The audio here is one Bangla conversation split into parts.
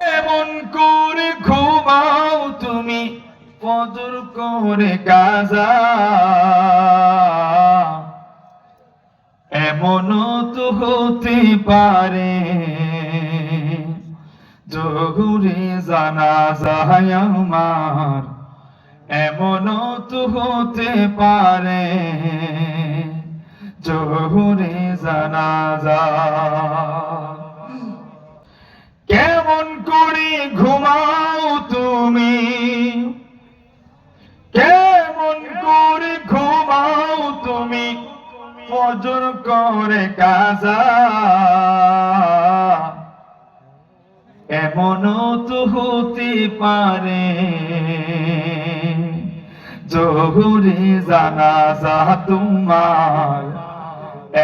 এমন করে ঘুমাও তুমি ফজর করে কাজা এমনও তো হতে পারে, জহুরে জানা যায় আমার। এমনও তো হতে পারে, জহুরে জানা ফজর করে কাজা এমনও তো হতে পারে, জহুরে জানাজা তোমার।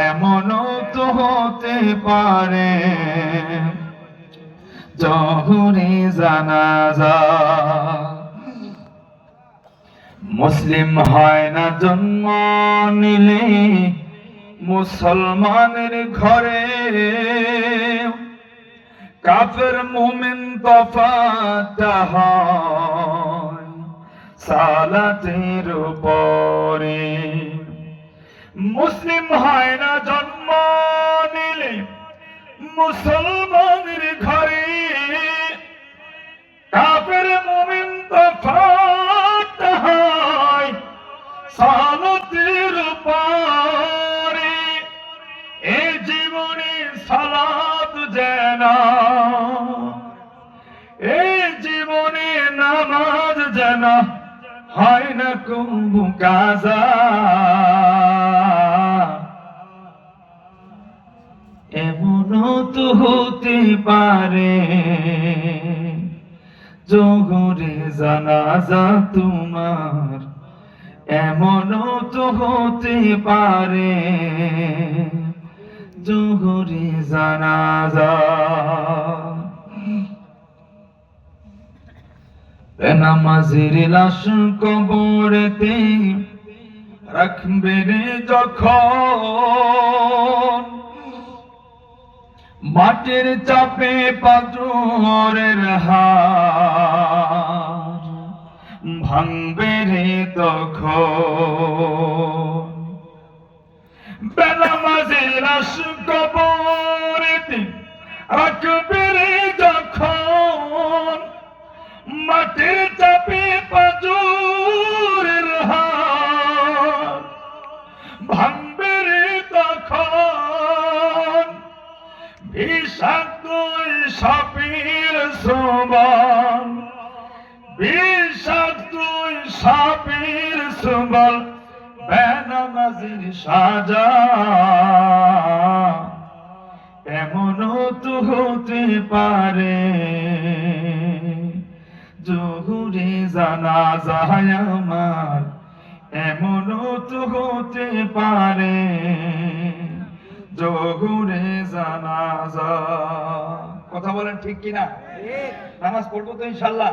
এমনও তো হতে পারে, জহুরে জানাজা। মুসলিম হয় না জন্ম নিলে মুসলমানের ঘরে কাফের মুমিন তফাতা হয়, সালাতের উপরে। মুসলিম হয় না জন্ম নিলে, মুসলমানের ঘরে যেন হয় না কুম্ভু কাজা। এমনও তো হতে পারে, জোহরে জানাজা তোমার। এমনও তো হতে পারে, জোহরে জানাজা নামাজের লাশ কবরেতে রাখবে রে যখন। মাটির চাপে পাথরের হার ভাঙবে রে তখন। মাঝে লাশ কবরেতে রাখবে রে যখন। মাটির চাপে পাথরের হার ভাঙবে রে তখন। বিষাক্ত সাপের সমান বিষাক্ত সাপের সমান বেনামাজির সাজা। এমনও তো হতে পারে। জহুরে জানা যায় আমার এমনও তো হতে পারে। জহুরে জানাজা কথা বলেন ঠিক কিনা? নামাজ পড়ব তো ইনশাল্লাহ।